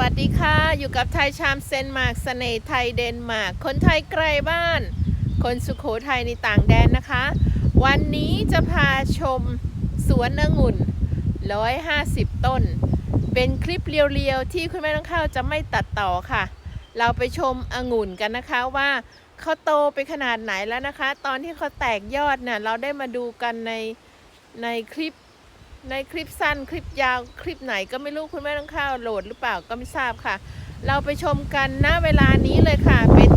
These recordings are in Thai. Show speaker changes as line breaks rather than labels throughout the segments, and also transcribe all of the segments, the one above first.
วัสดีค่ะ อยู่กับไทยชามเซนมาร์กเสน่ห์ไทยเดนมาร์กคนไทยไกลบ้าน คนสุขโขทัยในต่างแดนนะคะ วันนี้จะพาชมสวนองุ่น 150 ต้น เป็นคลิปเรียวๆ ที่คุณแม่ต้องเข้าจะไม่ตัดต่อค่ะ เราไปชมองุ่นกันนะคะว่าเขาโตไปขนาดไหนแล้วนะคะ ตอนที่เขาแตกยอดเนี่ยเราได้มาดูกันในในคลิป ในคลิปสั้นคลิปยาวคลิปไหนก็ไม่รู้คุณแม่ต้องเข้าโหลดหรือเปล่าก็ไม่ทราบค่ะ เราไปชมกันณเวลานี้เลยค่ะ เป็น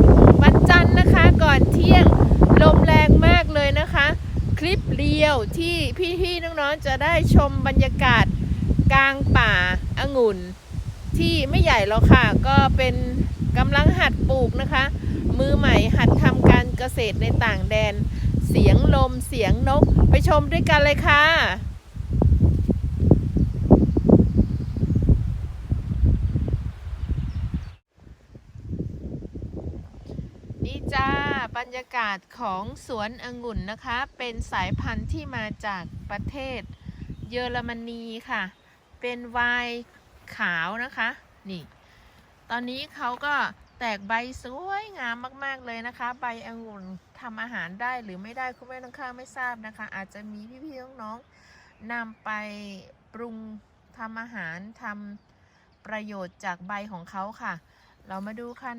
วันจันทร์นะคะก่อนเที่ยงลมแรงมากเลยนะคะ คลิปเรียวที่พี่ๆน้องๆจะได้ชมบรรยากาศกลางป่าองุ่น ที่ไม่ใหญ่หรอกค่ะ ก็เป็นกำลังหัดปลูกนะคะ มือใหม่หัดทำการเกษตรในต่างแดน เสียงลมเสียงนก ไปชมด้วยกันเลยค่ะ นี่จ้าบ รรยากาศของสวนองุ่นนะคะ เป็นสายพันธุ์ที่มาจากประเทศเยอรมนีค่ะ เป็นไวน์ขาวนะคะ นี่ ตอนนี้เขาก็แตกใบสวยงามมาก ๆ เลยนะคะ ใบองุ่นทำอาหารได้หรือไม่ได้คุณแม่ต้องข้าไม่ทราบนะคะ อาจจะมีพี่ๆน้องๆนำไปปรุงทำอาหารทำประโยชน์จากใบของเขาค่ะ เรามาดูกัน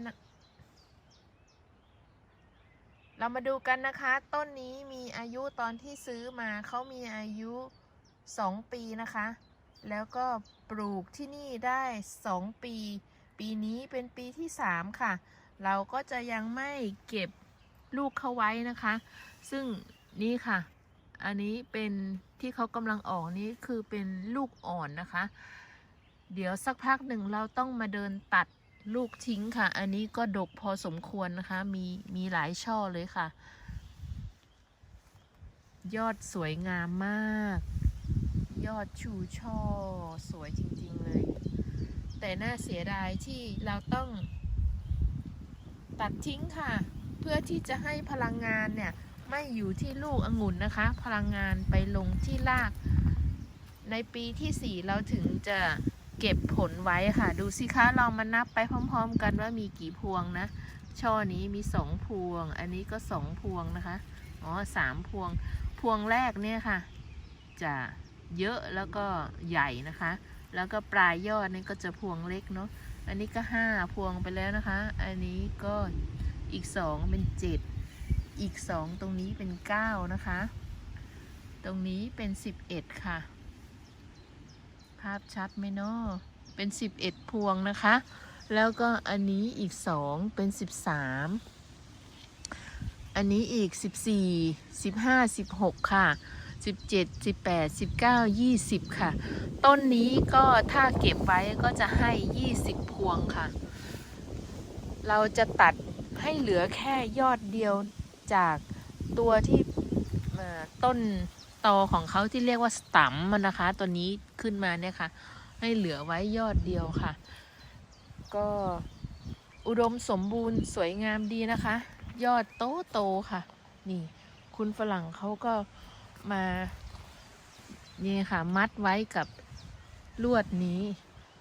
เรามาดูกันนะคะ ต้นนี้มีอายุตอนที่ซื้อมาเขามีอายุ 2 ปีนะคะ แล้วก็ปลูกที่นี่ได้ 2 ปี ปีนี้เป็นปีที่ 3 ค่ะ เราก็จะยังไม่เก็บลูกเขาไว้นะคะ ซึ่งนี่ค่ะ อันนี้เป็นที่เขากำลังออกนี้คือเป็นลูกอ่อนนะคะ เดี๋ยวสักพักหนึ่งเราต้องมาเดินตัด ลูกทิ้งค่ะ อันนี้ก็ดกพอสมควรนะคะ มีมีหลายช่อเลยค่ะ ยอดสวยงามมาก ยอดชูช่อสวยจริงๆเลย แต่น่าเสียดายที่เราต้องตัดทิ้งค่ะ เพื่อที่จะให้พลังงานเนี่ย ไม่อยู่ที่ลูกองุ่นนะคะ พลังงานไปลงที่ราก ในปีที่ 4 เราถึงจะ เก็บผลไว้ค่ะ ดูสิคะเรามานับไปพร้อม ๆ กันว่ามีกี่พวงนะ ช่อนี้มีสองพวง อันนี้ก็สองพวงนะคะ อ๋อสามพวง พวงแรกเนี่ยค่ะ จะเยอะแล้วก็ใหญ่นะคะ แล้วก็ปลายยอดนี่ก็จะพวงเล็กเนาะ อันนี้ก็ห้าพวงไปแล้วนะคะ อันนี้ก็อีกสองเป็นเจ็ด อีกสองตรงนี้เป็นเก้านะคะ ตรงนี้เป็นสิบเอ็ดค่ะ ภาพชัดไหมเนาะเป็นสิบเอ็ดพวงนะคะ แล้วก็อันนี้อีกสองเป็นสิบสามอันนี้อีกสิบสี่สิบห้าสิบหกค่ะสิบเจ็ดสิบแปดสิบเก้ายี่สิบค่ะ ต้นนี้ก็ถ้าเก็บไว้ก็จะให้ยี่สิบพวงค่ะ เราจะตัดให้เหลือแค่ยอดเดียวจากตัวที่ต้น ตอของเขาที่เรียกว่าสตัมมันนะคะ ตัวนี้ขึ้นมาเนี่ยค่ะ ให้เหลือไว้ยอดเดียวค่ะ ก็อุดมสมบูรณ์สวยงามดีนะคะ ยอดโตโตค่ะ นี่ คุณฝรั่งเขาก็มานี่ค่ะ มัดไว้กับลวดนี้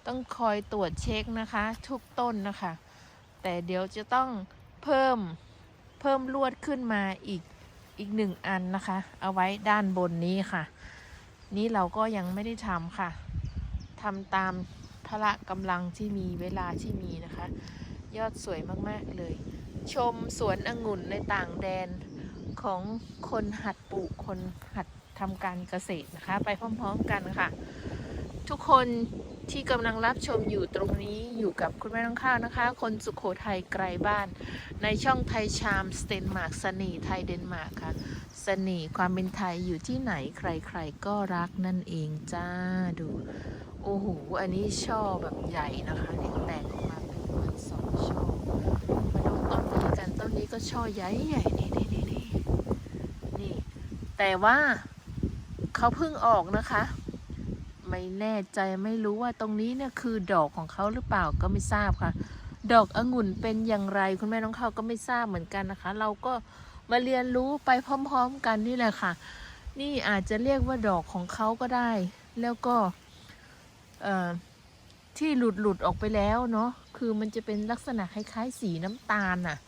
ต้องคอยตรวจเช็คนะคะ ทุกต้นนะคะ แต่เดี๋ยวจะต้องเพิ่มเพิ่มลวดขึ้นมาอีก อีกหนึ่งอันนะคะ เอาไว้ด้านบนนี้ค่ะ นี่เราก็ยังไม่ได้ทำค่ะทำตามพละกำลังที่มีเวลาที่มีนะคะ ยอดสวยมาก ๆ เลย ชมสวนองุ่นในต่างแดนของคนหัดปลูกคนหัดทำการเกษตรนะคะ ไปพร้อม ๆ กันค่ะ ทุกคน ที่กำลังรับชมอยู่ตรงนี้อยู่กับคุณแม่น้องข้าวนะคะ คนสุขโขทัยไกลบ้าน ในช่องไทยชามสเตนมาร์กสนีไทยเดนมาร์กค่ะเสน่ความเป็นไทยอยู่ที่ไหนใครๆก็รักนั่นเองจ้าดู โอ้โห อันนี้ช่อแบบใหญ่นะคะนี่แตกออกมาเป็นประมาณสองช่อมาดูต้นนี้กันต้นนี้ก็ช่อใหญ่ใหญ่นี่นี่นี่นี่นี่แต่ว่าเขาเพิ่งออกนะคะ ไม่แน่ใจไม่รู้ว่าตรงนี้เนี่ยคือดอกของเขาหรือเปล่าก็ไม่ทราบค่ะ ดอกองุ่นเป็นอย่างไรคุณแม่น้องเขาก็ไม่ทราบเหมือนกันนะคะ เราก็มาเรียนรู้ไปพร้อม ๆ กันนี่แหละค่ะ นี่อาจจะเรียกว่าดอกของเขาก็ได้ แล้วก็ที่หลุดหลุดออกไปแล้วเนาะคือมันจะเป็นลักษณะคล้ายๆ สีน้ำตาลน่ะ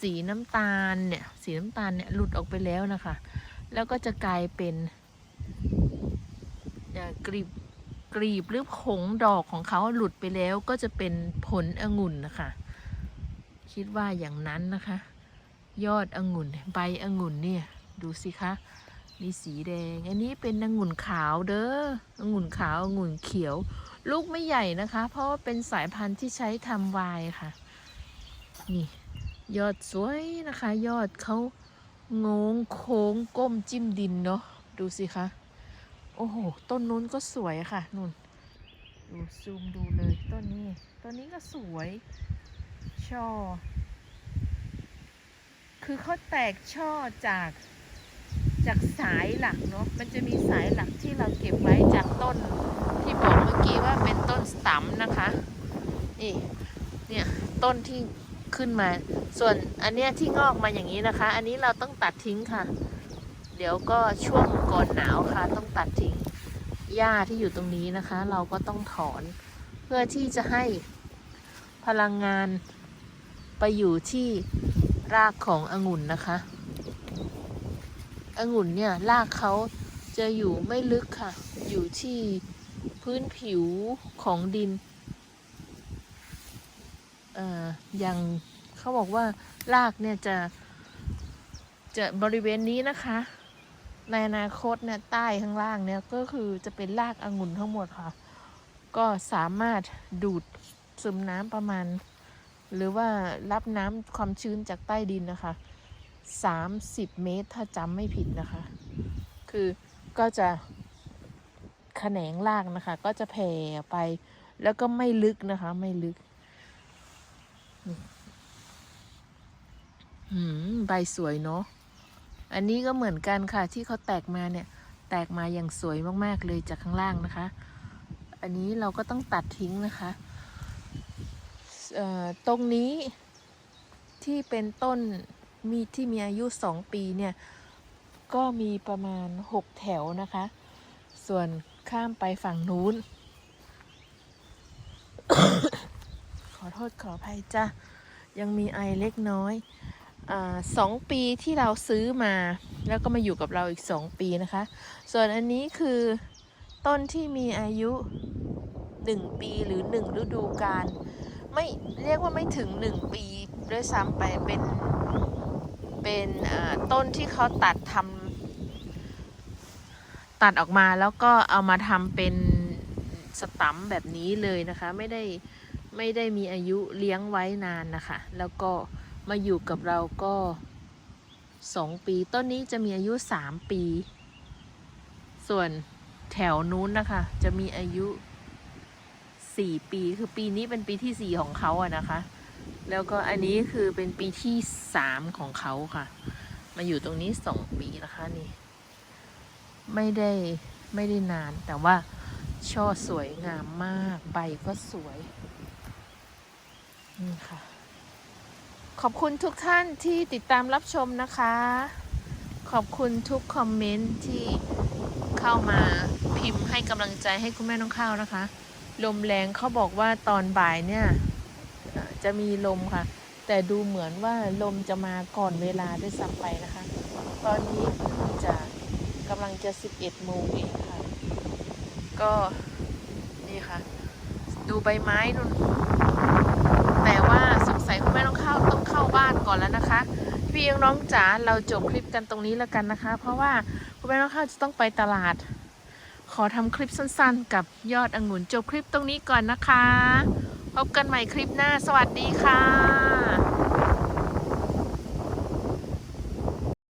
สีน้ำตาลเนี่ยสีน้ำตาลเนี่ยหลุดออกไปแล้วนะคะ แล้วก็จะกลายเป็น กรีบกรีบหรือผงดอกของเขาหลุดไปแล้วก็จะเป็นผลองุ่นนะคะ คิดว่าอย่างนั้นนะคะ ยอดองุ่นใบองุ่นเนี่ยดูสิคะมีสีแดง อันนี้เป็นองุ่นขาวเด้อองุ่นขาวองุ่นเขียว ลูกไม่ใหญ่นะคะ เพราะว่าเป็นสายพันธุ์ที่ใช้ทำวน์ค่ะ นี่ ยอดสวยนะคะ ยอดเขางงโค้งก้มจิ้มดินเนาะดูสิคะ โอ้โห ต้นนู้นก็สวยค่ะนุ่น ดูซูมดูเลยต้นนี้ ต้นนี้ก็สวย ช่อ คือเขาแตกช่อจากจากสายหลักเนาะ มันจะมีสายหลักที่เราเก็บไว้จากต้น ที่บอกเมื่อกี้ว่าเป็นต้นสตัมนะคะ นี่ เนี่ย ต้นที่ขึ้นมา ส่วนอันเนี้ยที่งอกมาอย่างนี้นะคะ อันนี้เราต้องตัดทิ้งค่ะ เดี๋ยวก็ช่วงก่อนหนาวค่ะ ต้องตัดทิ้งหญ้าที่อยู่ตรงนี้นะคะ เราก็ต้องถอนเพื่อที่จะให้พลังงานไปอยู่ที่รากขององุ่นนะคะ องุ่นเนี่ยรากเขาจะอยู่ไม่ลึกค่ะ อยู่ที่พื้นผิวของดินเอ่ออย่างเขาบอกว่ารากเนี่ยจะจะบริเวณนี้นะคะ ในอนาคตเนี่ยใต้ข้างล่างเนี่ยก็คือจะเป็นรากองุ่นทั้งหมดค่ะ ก็สามารถดูดซึมน้ำประมาณ หรือว่ารับน้ำความชื้นจากใต้ดินนะคะ 30 เมตรถ้าจำไม่ผิดนะคะ คือก็จะแขนงรากนะคะ ก็จะแผ่ไปแล้วก็ไม่ลึกนะคะ ไม่ลึกหืมใบสวยเนาะ อันนี้ก็เหมือนกันค่ะที่เขาแตกมาเนี่ย แตกมาอย่างสวยมากๆเลยจากข้างล่างนะคะ อันนี้เราก็ต้องตัดทิ้งนะคะตรงนี้ที่เป็นต้นมีที่มีอายุสองปีเนี่ย ก็มีประมาณหกแถวนะคะ ส่วนข้ามไปฝั่งนู้น ขอโทษขออภัยจ้ะ ยังมีไอเล็กน้อย สองปีที่เราซื้อมา แล้วก็มาอยู่กับเราอีกสองปีนะคะ ส่วนอันนี้คือต้นที่มีอายุหนึ่งปีหรือหนึ่งฤดูกาลไม่เรียกว่าไม่ถึงหนึ่งปีด้วยซ้ำไปเป็นเป็นต้นที่เขาตัดทำตัดออกมาแล้วก็เอามาทำเป็นสตัมแบบนี้เลยนะคะ ไม่ได้ไม่ได้มีอายุเลี้ยงไว้นานนะคะ แล้วก็ มาอยู่กับเราก็สองปี ต้นนี้จะมีอายุสามปี ส่วนแถวนู้นนะคะ จะมีอายุสี่ปี คือปีนี้เป็นปีที่สี่ของเขาอะนะคะ แล้วก็อันนี้คือเป็นปีที่สามของเขาค่ะ มาอยู่ตรงนี้สองปีนะคะนี่ ไม่ได้ไม่ได้นานแต่ว่าช่อสวยงามมาก ใบก็สวย นี่ค่ะ ขอบคุณทุกท่านที่ติดตามรับชมนะคะ ขอบคุณทุกคอมเมนต์ที่เข้ามาพิมพ์ให้กำลังใจให้คุณแม่น้องข้าวนะคะ ลมแรงเขาบอกว่าตอนบ่ายเนี่ยจะมีลมค่ะ แต่ดูเหมือนว่าลมจะมาก่อนเวลาด้วยซ้ำไปนะคะ ตอนนี้เพิ่งจะกำลังจะ 11โมงเองค่ะ ก็นี่ค่ะ ดูใบไม้นุ่น สัยคุณแม่ต้องเข้าต้องเข้าบ้านก่อนแล้วนะคะ พี่ยังน้องจ๋าเราจบคลิปกันตรงนี้แล้วกันนะคะ เพราะว่าคุณแม่ต้องเข้าจะต้องไปตลาด ขอทำคลิปสั้นๆ กับยอดองุ่นจบคลิปตรงนี้ก่อนนะคะ พบกันใหม่คลิปหน้า สวัสดีค่ะ